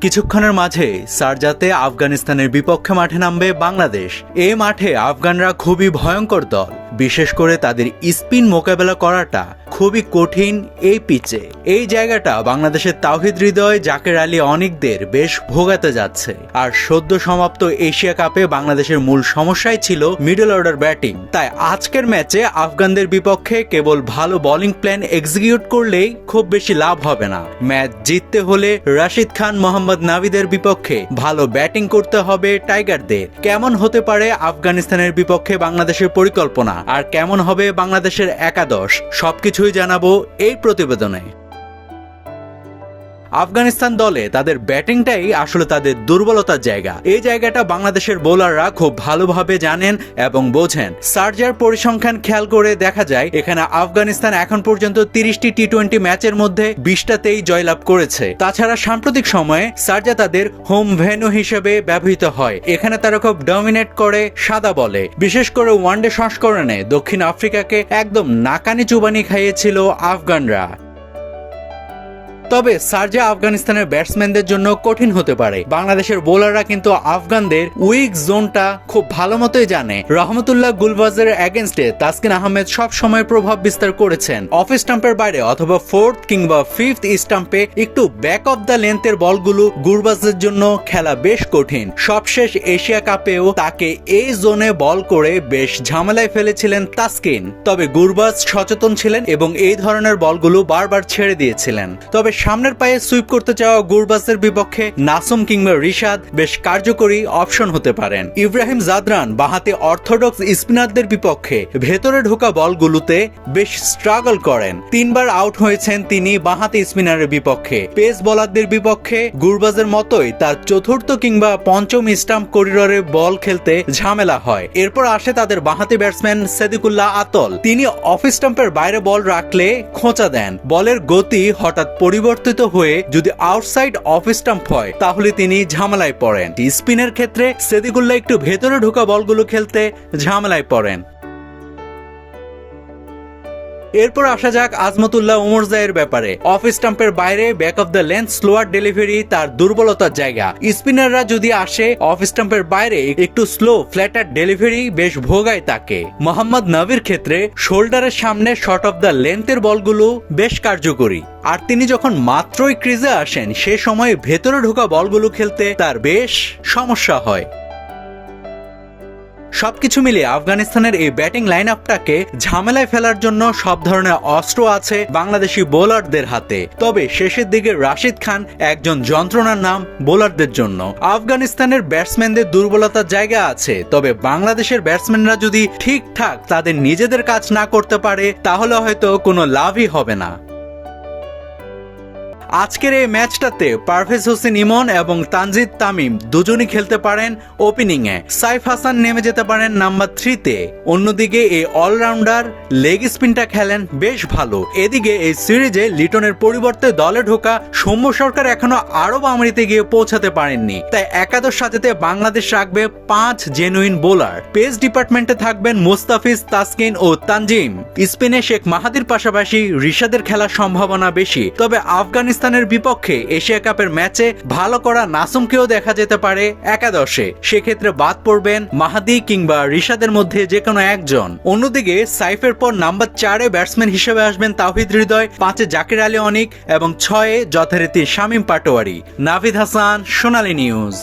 কিছুক্ষণের মাঝে সারজাতে আফগানিস্তানের বিপক্ষে মাঠে নামবে বাংলাদেশ। এ মাঠে আফগানরা খুবই ভয়ঙ্কর দল। বিশেষ করে তাদের স্পিন মোকাবেলা করাটা খুবই কঠিন এই পিচে। এই জায়গাটা বাংলাদেশের তাওহিদ হৃদয়, জাকের আলী অনেকদের বেশ ভোগাতে যাচ্ছে। আর সদ্য সমাপ্ত এশিয়া কাপে বাংলাদেশের মূল সমস্যাই ছিল মিডল অর্ডার ব্যাটিং তাই আজকের ম্যাচে আফগানদের বিপক্ষে কেবল ভালো বোলিং প্ল্যান এক্সিকিউট করলেই খুব বেশি লাভ হবে না। ম্যাচ জিততে হলে রাশিদ খান, মোহাম্মদ নাভিদের বিপক্ষে ভালো ব্যাটিং করতে হবে টাইগারদের। কেমন হতে পারে আফগানিস্তানের বিপক্ষে বাংলাদেশের পরিকল্পনা? আর কেমন হবে বাংলাদেশের একাদশ? সবকিছুই জানাব এই প্রতিবেদনে। আফগানিস্তান দলে তাদের ব্যাটিংটাই আসলে তাদের দুর্বলতার জায়গা। এই জায়গাটা বাংলাদেশের বোলাররা খুব ভালোভাবে জানেন এবং বোঝেন। সার্জার পরিসংখ্যান খেয়াল করে দেখা যায়, এখানে আফগানিস্তান এখন পর্যন্ত তিরিশটি টি টোয়েন্টি ম্যাচের মধ্যে বিশটাতেই জয়লাভ করেছে। তাছাড়া সাম্প্রতিক সময়ে সার্জা তাদের হোম ভেন্যু হিসেবে ব্যবহৃত হয়। এখানে তারা খুব ডমিনেট করে সাদা বলে। বিশেষ করে ওয়ানডে সংস্করণে দক্ষিণ আফ্রিকাকে একদম নাকানি চুবানি খাইয়েছিল আফগানরা। তবে সার্জা আফগানিস্তানের ব্যাটসম্যানদের জন্য কঠিন হতে পারে। বাংলাদেশের বোলাররা কিন্তু আফগানদের উইক জোনটা খুব ভালো মতোই জানে। রহমতুল্লাহ গুলবাজের অ্যাগেনস্টে তাসকিন আহমেদ সব সময় প্রভাব বিস্তার করেছেন। অফ স্টাম্পের বাইরে অথবা ফোর্থ কিংবা ফিফথ স্টাম্পে একটু ব্যাক অফ দ্য লেন্থের বলগুলো গুরবাজের জন্য খেলা বেশ কঠিন। সবশেষ এশিয়া কাপেও তাকে এই জোনে বল করে বেশ ঝামেলায় ফেলেছিলেন তাসকিন। তবে গুরবাজ সচেতন ছিলেন এবং এই ধরনের বলগুলো বারবার ছেড়ে দিয়েছিলেন। তবে সামনের পায়ে সুইপ করতে চাওয়া গুরবাজের বিপক্ষে নাসুম কিংবা রিশাদ বেশ কার্যকরী অপশন হতে পারেন। ইব্রাহিম জাদরান বাহাতে অর্থোডক্স স্পিনারদের বিপক্ষে ভেতরে ঢোকা বলগুলোতে বেশ স্ট্রাগল করেন। তিনবার আউট হয়েছেন তিনি বাহাতে স্পিনারের বিপক্ষে। পেস বলারদের বিপক্ষে গুরবাজের মতোই তার চতুর্থ কিংবা পঞ্চম স্টাম্প করিডোরে বল খেলতে ঝামেলা হয়। এরপর আসে তাদের বাহাতি ব্যাটসম্যান সেদিকুল্লাহ আতল। তিনি অফ স্টাম্পের বাইরে বল রাখলে খোঁচা দেন। বলের গতি হঠাৎ পরিবর্তিত হয়ে যদি আউটসাইড অফ স্টাম্প হয়, তাহলে তিনি ঝামেলায় পড়েন। স্পিনের ক্ষেত্রে সেদিকুল্লাহ একটু ভেতরে ঢোকা বলগুলো খেলতে ঝামেলায় পড়েন। এরপর আসা যাক আজমতুল্লাহ উমরজাইয়ের ব্যাপারে। অফ স্টাম্পের বাইরে back of the length slower delivery তার দুর্বলতার জায়গা। স্পিনাররা যদি আসে অফ স্টাম্পের বাইরে একটু স্লো ফ্ল্যাটার ডেলিভারি বেশ ভোগায় তাকে। মোহাম্মদ নবীর ক্ষেত্রে শোল্ডারের সামনে শর্ট অফ দ্য লেন্থের বলগুলো বেশ কার্যকরী। আর তিনি যখন মাত্রই ক্রিজে আসেন, সে সময় ভেতরে ঢোকা বলগুলো খেলতে তার বেশ সমস্যা হয়। সবকিছু মিলিয়ে আফগানিস্তানের এই ব্যাটিং লাইন আপটাকে ঝামেলায় ফেলার জন্য সব ধরনের অস্ত্র আছে বাংলাদেশি বোলারদের হাতে। তবে শেষের দিকে রাশিদ খান একজন যন্ত্রণার নাম বোলারদের জন্য। আফগানিস্তানের ব্যাটসম্যানদের দুর্বলতার জায়গা আছে, তবে বাংলাদেশের ব্যাটসম্যানরা যদি ঠিকঠাক তাদের নিজেদের কাজ না করতে পারে, তাহলে হয়তো কোনো লাভই হবে না। আজকের এই ম্যাচটাতে পারভেজ হোসেন ইমন এবং তানজিদ তামিম দুজনই খেলতে পারেন ওপেনিংয়ে। সাইফ হাসান নেমে যেতে পারেন নাম্বার থ্রিতে। অন্যদিকে এই অলরাউন্ডার লেগ স্পিনটা খেলেন বেশ ভালো। এদিকে এই সিরিজে লিটনের পরিবর্তে দলে ঢোকা সৌম্য সরকার এখনও আরব আমেরিতে গিয়ে পৌঁছাতে পারেননি। তাই একাদশ সাথেতে বাংলাদেশ রাখবে পাঁচ জেনুইন বোলার পেস ডিপার্টমেন্টে থাকবেন মুস্তাফিজ, তাসকিন ও তানজিম। স্পেনে শেখ মাহাদির পাশাপাশি রিশাদের খেলার সম্ভাবনা বেশি। তবে আফগানিস্তান পাকিস্তানের বিপক্ষে এশিয়া কাপের ম্যাচে ভালো করা নাসুমকেও দেখা যেতে পারে একাদশে। সেক্ষেত্রে বাদ পড়বেন মাহাদি কিংবা রিশাদের মধ্যে যে কোনো একজন। অন্যদিকে সাইফের পর নাম্বার চারে ব্যাটসম্যান হিসেবে আসবেন তাহিদ হৃদয়, পাঁচে জাকির আলী অনিক এবং ছয়ে যথারীতি শামীম পাটোয়ারি। নাভিদ হাসান, সোনালী নিউজ।